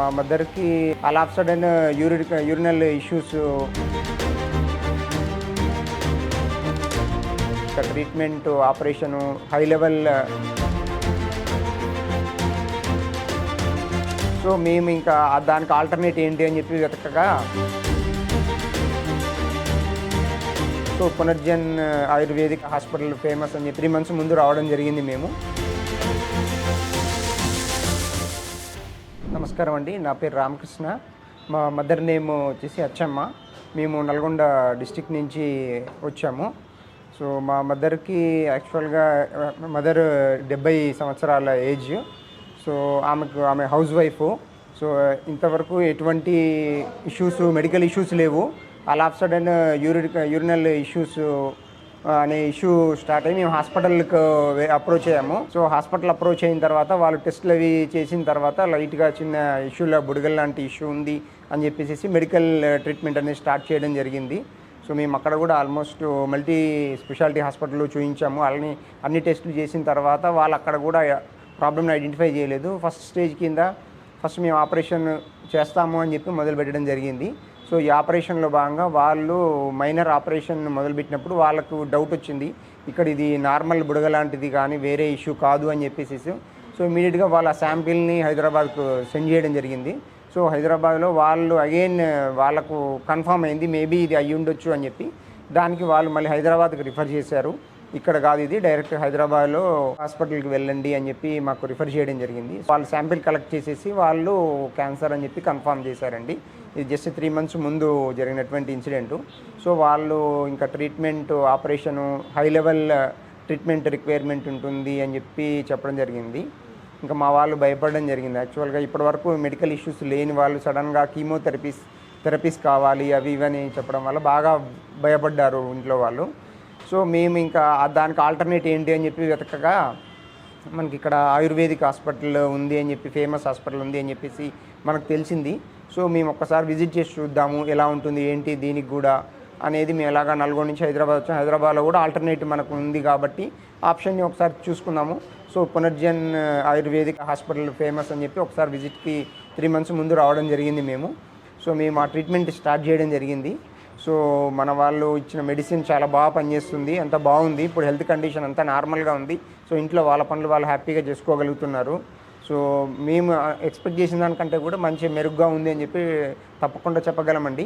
మా మదర్కి అలా of sudden Yuri urinal issues. Treatment operation high level. So మేము ఇంకా దానికి ఆల్టర్నేట్ ఏంటి అని చెప్పి వెతకగా. So Punarjan ayurvedic hospital famous అని చెప్పి త్రీ మంత్స్ ముందు రావడం జరిగింది మేము. నమస్కారం అండి. నా పేరు రామకృష్ణ. మా మదర్ నేమ్ వచ్చేసి అచ్చమ్మ. మేము నల్గొండ డిస్టిక్ నుంచి వచ్చాము. సో మా మదర్కి యాక్చువల్గా మదర్ డెబ్బై సంవత్సరాల ఏజ్. సో ఆమెకు ఆమె హౌస్ వైఫ్. సో ఇంతవరకు ఎటువంటి ఇష్యూస్ మెడికల్ ఇష్యూస్ లేవు. అలా ఆఫ్ సడన్ యూరి యూరినల్ ఇష్యూస్ అనే ఇష్యూ స్టార్ట్ అయ్యి మేము హాస్పిటల్కి అప్రోచ్ అయ్యాము. సో హాస్పిటల్ అప్రోచ్ అయిన తర్వాత వాళ్ళు టెస్ట్లు అవి చేసిన తర్వాత లైట్గా చిన్న ఇష్యూలో బుడగల్ లాంటి ఇష్యూ ఉంది అని చెప్పేసి మెడికల్ ట్రీట్మెంట్ అనేది స్టార్ట్ చేయడం జరిగింది. సో మేము అక్కడ కూడా ఆల్మోస్ట్ మల్టీ స్పెషాలిటీ హాస్పిటల్లో చూపించాము వాళ్ళని అన్ని టెస్టులు చేసిన తర్వాత వాళ్ళు అక్కడ కూడా ప్రాబ్లమ్ని ఐడెంటిఫై చేయలేదు. ఫస్ట్ స్టేజ్ కింద ఫస్ట్ మేము ఆపరేషన్ చేస్తాము అని చెప్పి మొదలు పెట్టడం జరిగింది. సో ఈ ఆపరేషన్లో భాగంగా వాళ్ళు మైనర్ ఆపరేషన్ మొదలుపెట్టినప్పుడు వాళ్ళకు డౌట్ వచ్చింది. ఇక్కడ ఇది నార్మల్ బుడగ లాంటిది కానీ వేరే ఇష్యూ కాదు అని చెప్పేసి సో ఇమీడియట్గా వాళ్ళ శాంపిల్ని హైదరాబాద్కు సెండ్ చేయడం జరిగింది. సో హైదరాబాద్లో వాళ్ళు అగైన్ వాళ్ళకు కన్ఫర్మ్ అయింది మేబీ ఇది అయ్యి ఉండొచ్చు అని చెప్పి. దానికి వాళ్ళు మళ్ళీ హైదరాబాద్కి రిఫర్ చేశారు. ఇక్కడ కాదు ఇది డైరెక్ట్ హైదరాబాద్లో హాస్పిటల్కి వెళ్ళండి అని చెప్పి మాకు రిఫర్ చేయడం జరిగింది. వాళ్ళు శాంపిల్ కలెక్ట్ చేసేసి వాళ్ళు క్యాన్సర్ అని చెప్పి కన్ఫర్మ్ చేశారండి. ఇది జస్ట్ త్రీ మంత్స్ ముందు జరిగినటువంటి ఇన్సిడెంటు సో వాళ్ళు ఇంకా treatment operation high level treatment requirement ఉంటుంది అని చెప్పి చెప్పడం జరిగింది. ఇంకా మా వాళ్ళు భయపడడం జరిగింది. యాక్చువల్గా ఇప్పటివరకు మెడికల్ ఇష్యూస్ లేని వాళ్ళు సడన్గా కీమోథెరపీస్ థెరపీస్ కావాలి అవి ఇవని చెప్పడం వల్ల బాగా భయపడ్డారు ఇంట్లో వాళ్ళు. సో మేము ఇంకా దానికి ఆల్టర్నేట్ ఏంటి అని చెప్పి వెతకగా మనకి ఇక్కడ ఆయుర్వేదిక్ హాస్పిటల్ ఉంది అని చెప్పి ఫేమస్ హాస్పిటల్ ఉంది అని చెప్పేసి మనకు తెలిసింది. సో మేము ఒక్కసారి విజిట్ చేసి చూద్దాము ఎలా ఉంటుంది ఏంటి దీనికి కూడా అనేది మేము ఎలాగా నల్గొండ నుంచి హైదరాబాద్ వచ్చాం. హైదరాబాద్లో కూడా ఆల్టర్నేటివ్ మనకు ఉంది కాబట్టి ఆప్షన్ని ఒకసారి చూసుకుందాము. So Punarjan ayurvedic hospital famous అని చెప్పి ఒకసారి విజిట్కి త్రీ మంత్స్ ముందు రావడం జరిగింది మేము. సో మేము ఆ ట్రీట్మెంట్ స్టార్ట్ చేయడం జరిగింది. సో మన వాళ్ళు ఇచ్చిన మెడిసిన్ చాలా బాగా పనిచేస్తుంది అంత బాగుంది. ఇప్పుడు హెల్త్ కండిషన్ అంతా నార్మల్గా ఉంది. సో ఇంట్లో వాళ్ళ పనులు వాళ్ళు హ్యాపీగా చేసుకోగలుగుతున్నారు. సో మేము ఎక్స్పెక్ట్ చేసిన దానికంటే కూడా మంచి మెరుగ్గా ఉంది అని చెప్పి తప్పకుండా చెప్పగలమండి.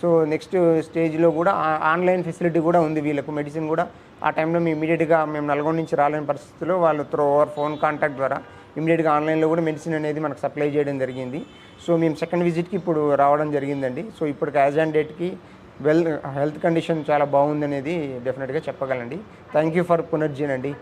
సో నెక్స్ట్ స్టేజ్లో కూడా ఆన్లైన్ ఫెసిలిటీ కూడా ఉంది వీళ్ళకు మెడిసిన్ కూడా. ఆ టైంలో మేము ఇమీడియట్గా మేము నల్గొండ నుంచి రాలేని పరిస్థితుల్లో వాళ్ళు త్రో ఓవర్ ఫోన్ కాంటాక్ట్ ద్వారా ఇమీడియట్గా ఆన్లైన్లో కూడా మెడిసిన్ అనేది మనకు సప్లై చేయడం జరిగింది. సో మేము సెకండ్ విజిట్కి ఇప్పుడు రావడం జరిగిందండి. సో ఇప్పుడు యాజ్ అండ్ డేట్కి వెల్ హెల్త్ కండిషన్ చాలా బాగుందనేది డెఫినెట్గా చెప్పగలండి. థ్యాంక్ యూ ఫర్ పునర్జీన్ అండి.